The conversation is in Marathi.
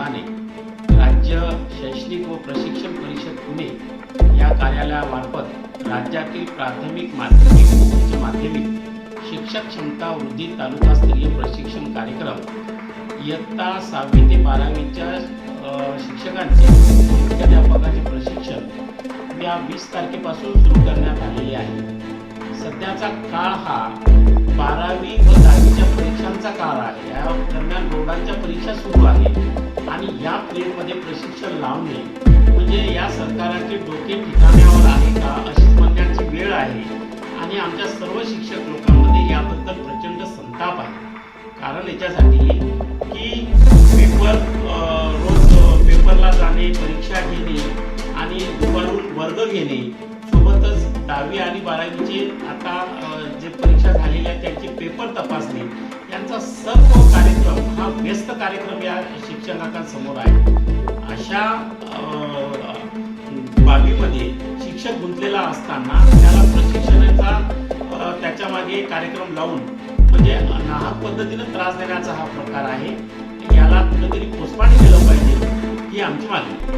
संघाने राज्य शैक्षणिक व प्रशिक्षण परिषद पुणे या कार्यालयामार्फत राज्यातील प्राथमिक माध्यमिक उच्च माध्यमिक शिक्षक क्षमता वृद्धी तालुकास्तरीय प्रशिक्षण कार्यक्रम इयत्ता सहावी ते बारावीच्या शिक्षकांचे मुख्याध्यापकाचे प्रशिक्षण या वीस तारखेपासून सुरू करण्यात आलेले आहे. सध्याचा काळ हा बारावी व दहावीच्या परीक्षांचा काळ आहे. या दरम्यान बोर्डांच्या परीक्षा सुरू आहे लावणे म्हणजे या सरकाराचे डोके ठिकाण्यावर आहे का? अशी म्हणण्याची वेळ आहे. आणि आमच्या सर्व शिक्षक लोकांमध्ये याबद्दल प्रचंड संताप आहे. कारण याच्यासाठी की पेपर रोज पेपरला जाणे परीक्षा घेणे आणि दुपारून वर्ग घेणे सोबतच दहावी आणि बारावीचे आता जे परीक्षा झालेल्या आहेत त्यांचे पेपर तपासणे यांचा सर्व कार्यक्रम हा व्यस्त कार्यक्रम या शिक्षकांसमोर आहे अशा बाबीमध्ये शिक्षक गुंतलेला असताना त्याला प्रशिक्षणाचा त्याच्यामागे त्याच्यामागे कार्यक्रम लावून म्हणजे नाहक पद्धतीनं त्रास देण्याचा हा प्रकार आहे याला कुठेतरी पोचपाणी केलं पाहिजे ही आमची मागणी आहे.